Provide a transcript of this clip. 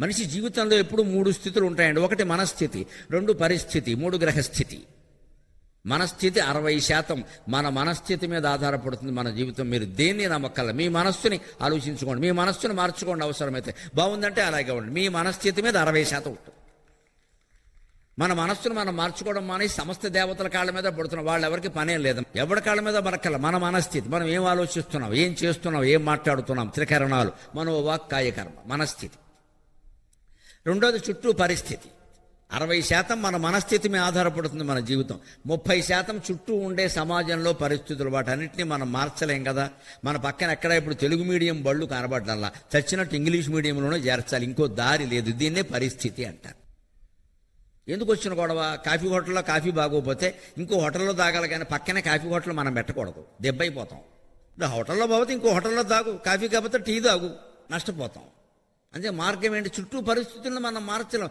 మనిషి జీవితంలో ఎప్పుడు మూడు స్థితులు ఉంటాయండి. ఒకటి మనస్థితి రెండు పరిస్థితి మూడు గ్రహస్థితి. మనస్థితి అరవై శాతం. మన మనస్థితి మీద ఆధారపడుతుంది మన జీవితం. మీరు దేన్ని నమ్మకల్ల మీ మనస్సుని ఆలోచించుకోండి. మీ మనస్సుని మార్చుకోండి అవసరమైతే. బాగుందంటే అలాగే ఉండండి. మీ మనస్థితి మీద అరవై శాతం ఉంటుంది. మన మనస్సును మనం మార్చుకోవడం మానే సమస్త దేవతల కాళ్ళ మీద పడుతున్నాం. వాళ్ళు ఎవరికి పనే లేదు. ఎవరి కాళ్ళ మీద మనకల్ల మన మనస్థితి. మనం ఏం ఆలోచిస్తున్నాం? ఏం చేస్తున్నాం? ఏం మాట్లాడుతున్నాం? త్రికరణాలు. మనోవాక్ కాయకర్మ. మనస్థితి. రెండోది చుట్టూ పరిస్థితి. అరవై శాతం మన మనస్థితి మీద ఆధారపడుతుంది మన జీవితం. ముప్పై శాతం చుట్టూ ఉండే సమాజంలో పరిస్థితులు వాటన్నిటిని మనం మార్చలేం కదా. మన పక్కన ఎక్కడ ఇప్పుడు తెలుగు మీడియం బళ్ళు కనబడ్డల్లా. చచ్చినట్టు ఇంగ్లీష్ మీడియంలోనే చేర్చాలి. ఇంకో దారి లేదు. దీన్నే పరిస్థితి అంటారు. ఎందుకు వచ్చిన గొడవ? కాఫీ హోటల్లో కాఫీ బాగోపోతే ఇంకో హోటల్లో తాగాలి కానీ పక్కనే కాఫీ హోటల్ మనం పెట్టకూడదు. దెబ్బైపోతాం. ఇప్పుడు హోటల్లో పోతే ఇంకో హోటల్లో తాగు. కాఫీ కాకపోతే టీ తాగు. నష్టపోతాం. అంటే మార్గం ఏంటి? చుట్టూ పరిస్థితులను మనం మార్చలేం.